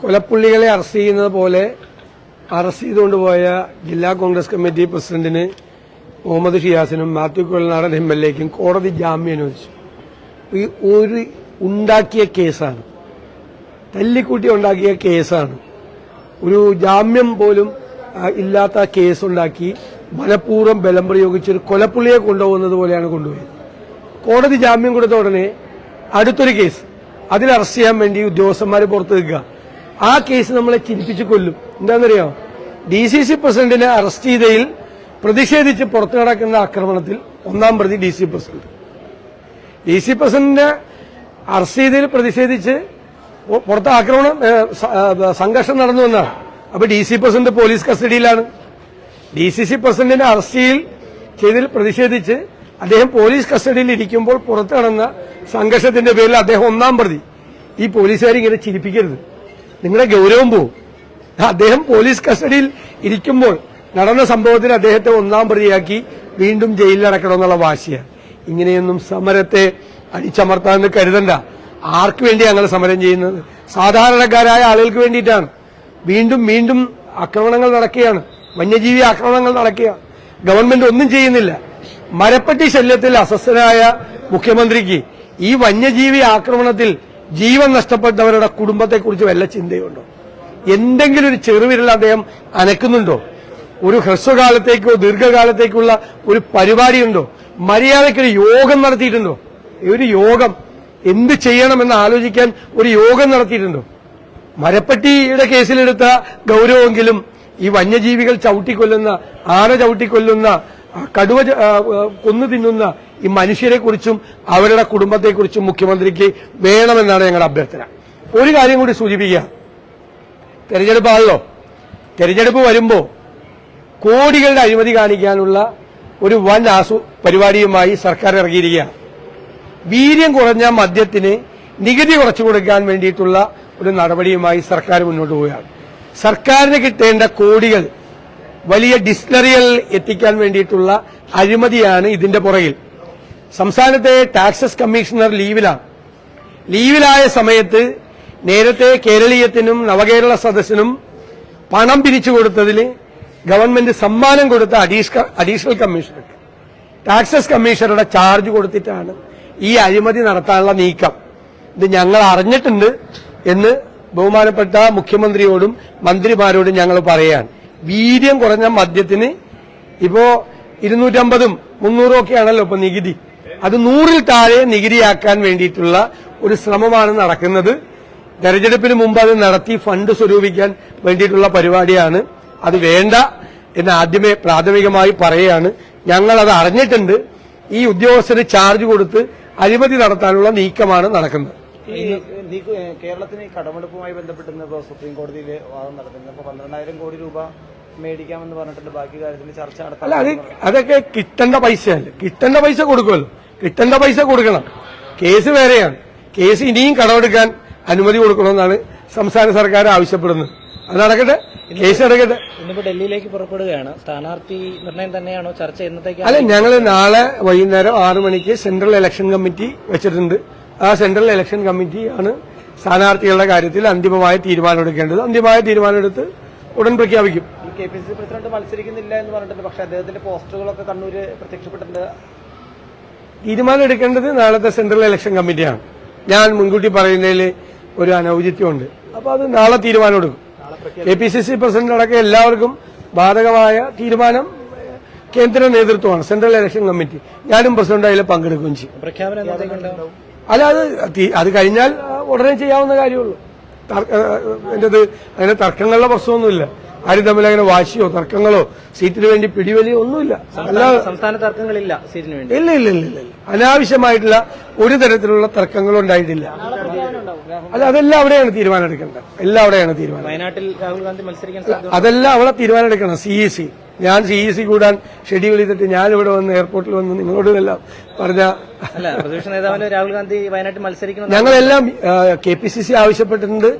കൊലപ്പുള്ളികളെ arrest ചെയ്യുന്നത് പോലെ arrest ചെയ്തുകൊണ്ട് പോയ ജില്ലാ കോൺഗ്രസ് കമ്മിറ്റി പ്രസിഡന്റിന് മുഹമ്മദ് ഷിയാസിനും മാത്യു കൊലനാടൻ എം എൽ എക്കും കോടതി ജാമ്യം അനുവദിച്ചു. ഈ ഒരു ഉണ്ടാക്കിയ കേസാണ്. തല്ലിക്കൂട്ടി ഉണ്ടാക്കിയ കേസാണ്. ഒരു ജാമ്യം പോലും ഇല്ലാത്ത കേസുണ്ടാക്കി മനഃപൂർവം ബലം പ്രയോഗിച്ചൊരു കൊലപ്പുള്ളിയെ കൊണ്ടുപോകുന്നത് പോലെയാണ് കൊണ്ടുപോയത്. കോടതി ജാമ്യം കൊടുത്ത ഉടനെ അടുത്തൊരു കേസ്. അതിൽ അറസ്റ്റ് ചെയ്യാൻ വേണ്ടി ഉദ്യോഗസ്ഥന്മാർ പുറത്തു നിൽക്കുക. ആ കേസ് നമ്മളെ ചിരിപ്പിച്ച് കൊല്ലും. എന്താണെന്നറിയോ? ഡി സി സി പ്രസിഡന്റിനെ അറസ്റ്റ് ചെയ്തതിൽ പ്രതിഷേധിച്ച് പുറത്തു കിടക്കുന്ന ആക്രമണത്തിൽ ഒന്നാം പ്രതി D C president. D C പ്രസിഡന്റിനെ അറസ്റ്റ് ചെയ്തതിൽ പ്രതിഷേധിച്ച് പുറത്ത് ആക്രമണം സംഘർഷം നടന്നു എന്നാണ്. അപ്പൊ ഡി സി പ്രസിഡന്റ് പോലീസ് കസ്റ്റഡിയിലാണ്. ഡി സി സി പ്രസിഡന്റിനെ അറസ്റ്റ് ചെയ്തതിൽ പ്രതിഷേധിച്ച് അദ്ദേഹം പോലീസ് കസ്റ്റഡിയിൽ ഇരിക്കുമ്പോൾ പുറത്തു നടന്ന സംഘർഷത്തിന്റെ പേരിൽ അദ്ദേഹം ഒന്നാം പ്രതി. ഈ പോലീസുകാർ ഇങ്ങനെ ചിരിപ്പിക്കരുത്. നിങ്ങളുടെ ഗൗരവം പോവും. അദ്ദേഹം പോലീസ് കസ്റ്റഡിയിൽ ഇരിക്കുമ്പോൾ നടന്ന സംഭവത്തിന് അദ്ദേഹത്തെ ഒന്നാം പ്രതിയാക്കി വീണ്ടും ജയിലിലടക്കണമെന്നുള്ള വാശിയാണ് ഇങ്ങനെയൊന്നും സമരത്തെ അടിച്ചമർത്താമെന്ന് കരുതണ്ട. ആർക്ക് വേണ്ടി ഞങ്ങൾ സമരം ചെയ്യുന്നത്? സാധാരണക്കാരായ ആളുകൾക്ക് വേണ്ടിയിട്ടാണ്. വീണ്ടും വീണ്ടും ആക്രമണങ്ങൾ നടക്കുകയാണ്. വന്യജീവി ആക്രമണങ്ങൾ നടക്കുകയാണ് ഗവൺമെന്റ് ഒന്നും ചെയ്യുന്നില്ല. മരപ്പെട്ടി ശല്യത്തിൽ അസ്വസ്ഥനായ മുഖ്യമന്ത്രിക്ക് ഈ വന്യജീവി ആക്രമണത്തിൽ ജീവൻ നഷ്ടപ്പെട്ടവരുടെ കുടുംബത്തെക്കുറിച്ച് വല്ല ചിന്തയുണ്ടോ? എന്തെങ്കിലും ഒരു ചെറുവിരൽ അദ്ദേഹം അനക്കുന്നുണ്ടോ? ഒരു ഹ്രസ്വകാലത്തേക്കോ ദീർഘകാലത്തേക്കുള്ള ഒരു പരിപാടിയുണ്ടോ? മര്യാദയ്ക്കൊരു യോഗം നടത്തിയിട്ടുണ്ടോ? ഒരു യോഗം എന്ത് ചെയ്യണമെന്ന് ആലോചിക്കാൻ ഒരു യോഗം നടത്തിയിട്ടുണ്ടോ? മരപ്പട്ടിയുടെ കേസിലെടുത്ത ഗൗരവമെങ്കിലും ഈ വന്യജീവികൾ ചവിട്ടിക്കൊല്ലുന്ന ആന ചവിട്ടിക്കൊല്ലുന്ന കടുവ കൊന്നു തിന്നുന്ന ഈ മനുഷ്യരെക്കുറിച്ചും അവരുടെ കുടുംബത്തെക്കുറിച്ചും മുഖ്യമന്ത്രിക്ക് വേണമെന്നാണ് ഞങ്ങളുടെ അഭ്യർത്ഥന. ഒരു കാര്യം കൂടി സൂചിപ്പിക്കുക. തെരഞ്ഞെടുപ്പാണല്ലോ. തെരഞ്ഞെടുപ്പ് വരുമ്പോ കോടികളുടെ അഴിമതി കാണിക്കാനുള്ള ഒരു വൻ ആസു പരിപാടിയുമായി സർക്കാർ ഇറങ്ങിയിരിക്കുകയാണ് വീര്യം കുറഞ്ഞ മദ്യത്തിന് നികുതി കുറച്ചു കൊടുക്കാൻ വേണ്ടിയിട്ടുള്ള ഒരു നടപടിയുമായി സർക്കാർ മുന്നോട്ട് പോവുകയാണ്. സർക്കാരിന് കിട്ടേണ്ട കോടികൾ വലിയ ഡിസ്റ്റിലറികൾ എത്തിക്കാൻ വേണ്ടിയിട്ടുള്ള അഴിമതിയാണ് ഇതിന്റെ പുറകിൽ. സംസ്ഥാനത്തെ ടാക്സസ് കമ്മീഷണർ ലീവിലാണ് ലീവിലായ സമയത്ത് നേരത്തെ കേരളീയത്തിനും നവകേരള സദസ്സിനും പണം പിരിച്ചു കൊടുത്തതിൽ ഗവൺമെന്റ് സമ്മാനം കൊടുത്ത അഡീഷ- അഡീഷണൽ കമ്മീഷണർ. ടാക്സസ് കമ്മീഷണറുടെ ചാർജ് കൊടുത്തിട്ടാണ് ഈ അഴിമതി നടത്താനുള്ള നീക്കം. ഇത് ഞങ്ങൾ അറിഞ്ഞിട്ടുണ്ട് എന്ന് ബഹുമാനപ്പെട്ട മുഖ്യമന്ത്രിയോടും മന്ത്രിമാരോടും ഞങ്ങൾ പറയാൻ വീര്യം കുറഞ്ഞ മദ്യത്തിന് ഇപ്പോ ഇരുന്നൂറ്റമ്പതും മുന്നൂറും ഒക്കെയാണല്ലോ ഇപ്പൊ നികുതി. അത് നൂറിൽ താഴെ നികുതിയാക്കാൻ വേണ്ടിയിട്ടുള്ള ഒരു ശ്രമമാണ് നടക്കുന്നത്. തെരഞ്ഞെടുപ്പിന് മുമ്പ് അത് നടത്തി ഫണ്ട് സ്വരൂപിക്കാൻ വേണ്ടിയിട്ടുള്ള പരിപാടിയാണ്. അത് വേണ്ട എന്ന് ആദ്യമേ പ്രാഥമികമായി പറയുകയാണ്. ഞങ്ങൾ അത് അറിഞ്ഞിട്ടുണ്ട്. ഈ ഉദ്യോഗസ്ഥന് ചാർജ് കൊടുത്ത് അഴിമതി നടത്താനുള്ള നീക്കമാണ് നടക്കുന്നത്. കേരളത്തിന് കടമെടുപ്പുമായി ബന്ധപ്പെട്ട് സുപ്രീം കോടതിയിൽ വാദം നടത്തുന്നത്. അപ്പൊ പന്ത്രണ്ടായിരം കോടി രൂപ മേടിക്കാമെന്ന് പറഞ്ഞിട്ടുണ്ട്. ബാക്കി കാര്യത്തിൽ ചർച്ച അല്ല അത് നടത്താൻ അതൊക്കെ കിട്ടേണ്ട പൈസയല്ലേ? കിട്ടേണ്ട പൈസ കൊടുക്കുമല്ലോ. കിട്ടേണ്ട പൈസ കൊടുക്കണം. കേസ് വേറെയാണ്. കേസ് ഇനിയും കടമെടുക്കാൻ അനുമതി കൊടുക്കണമെന്നാണ് സംസ്ഥാന സർക്കാർ ആവശ്യപ്പെടുന്നത്. അത് നടക്കട്ടെ. കേസ് നടക്കട്ടെ. ഇന്നിപ്പോ ഡൽഹിയിലേക്ക് പുറപ്പെടുകയാണ്. സ്ഥാനാർത്ഥി നിർണയം തന്നെയാണോ ചർച്ച എന്നത്തേക്ക് അല്ല ഞങ്ങൾ നാളെ വൈകുന്നേരം ആറു മണിക്ക് സെൻട്രൽ ഇലക്ഷൻ കമ്മിറ്റി വെച്ചിട്ടുണ്ട്. ആ സെൻട്രൽ ഇലക്ഷൻ കമ്മിറ്റി ആണ് സ്ഥാനാർത്ഥികളുടെ കാര്യത്തിൽ അന്തിമമായ തീരുമാനമെടുക്കേണ്ടത്. അന്തിമമായ തീരുമാനമെടുത്ത് ഉടൻ പ്രഖ്യാപിക്കും. K P C C president മത്സരിക്കുന്നില്ല എന്ന് പറഞ്ഞിട്ടുണ്ട്. പക്ഷെ അദ്ദേഹത്തിന്റെ പോസ്റ്ററുകളൊക്കെ കണ്ണൂര് പ്രത്യക്ഷപ്പെട്ടിട്ടുണ്ട്. തീരുമാനം എടുക്കേണ്ടത് നാളത്തെ സെൻട്രൽ ഇലക്ഷൻ കമ്മിറ്റിയാണ്. ഞാൻ മുൻകൂട്ടി പറയുന്നതിൽ ഒരു അനൌചിത്യമുണ്ട്. അപ്പോൾ അത് നാളെ തീരുമാനം എടുക്കും. A P C C president അടക്കം എല്ലാവർക്കും ബാധകമായ തീരുമാനം കേന്ദ്ര നേതൃത്വമാണ് സെൻട്രൽ ഇലക്ഷൻ കമ്മിറ്റി. ഞാനും പ്രസിഡന്റ് അതിൽ പങ്കെടുക്കുകയും ചെയ്യും. അല്ല അത് അത് കഴിഞ്ഞാൽ ഉടനെ ചെയ്യാവുന്ന കാര്യമുള്ളൂ. എന്റേത് അങ്ങനെ തർക്കങ്ങളുടെ പ്രശ്നമൊന്നുമില്ല. ആരും തമ്മിൽ അങ്ങനെ വാശിയോ തർക്കങ്ങളോ സീറ്റിന് വേണ്ടി പിടിവലിയോ ഒന്നുമില്ല. സംസ്ഥാന തർക്കങ്ങളില്ല സീറ്റിന് വേണ്ടി. ഇല്ല ഇല്ല ഇല്ല ഇല്ല. അനാവശ്യമായിട്ടുള്ള ഒരു തരത്തിലുള്ള തർക്കങ്ങളും ഉണ്ടായിട്ടില്ല അല്ല അതെല്ലാം അവിടെയാണ് തീരുമാനം എടുക്കേണ്ടത് എല്ലാം അവിടെയാണ് തീരുമാനം. വയനാട്ടിൽ രാഹുൽ ഗാന്ധി മത്സരിക്കാൻ സാധ്യത അതെല്ലാം അവിടെ തീരുമാനം എടുക്കണം സി ഇ സി. ഞാൻ സി ഇ സി കൂടാൻ ഷെഡ്യൂൾ ചെയ്തിട്ട് ഞാൻ ഇവിടെ വന്ന് എയർപോർട്ടിൽ വന്ന് നിങ്ങളോട് എല്ലാം പറഞ്ഞ അല്ല പ്രതിപക്ഷ നേതാവിന് രാഹുൽ ഗാന്ധി വയനാട്ടിൽ മത്സരിക്കണം ഞങ്ങളെല്ലാം കെ പി സി സി ആവശ്യപ്പെട്ടിട്ടുണ്ട്.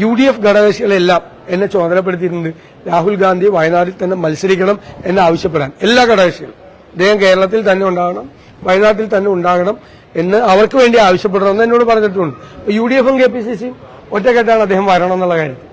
യു ഡി എഫ് ഘടകകക്ഷികളെല്ലാം എന്നെ ചുമതലപ്പെടുത്തിയിട്ടുണ്ട്. രാഹുൽ ഗാന്ധി വയനാട്ടിൽ തന്നെ മത്സരിക്കണം എന്ന് ആവശ്യപ്പെടാൻ. എല്ലാ ഘടകകക്ഷികളും. അദ്ദേഹം കേരളത്തിൽ തന്നെ ഉണ്ടാകണം വയനാട്ടിൽ തന്നെ ഉണ്ടാകണം എന്ന് അവർക്ക് വേണ്ടി ആവശ്യപ്പെടണമെന്ന് എന്നോട് പറഞ്ഞിട്ടുണ്ട്. യു ഡി എഫും കെ പി സി സിയും ഒറ്റക്കെട്ടാണ് അദ്ദേഹം വരണം എന്നുള്ള കാര്യം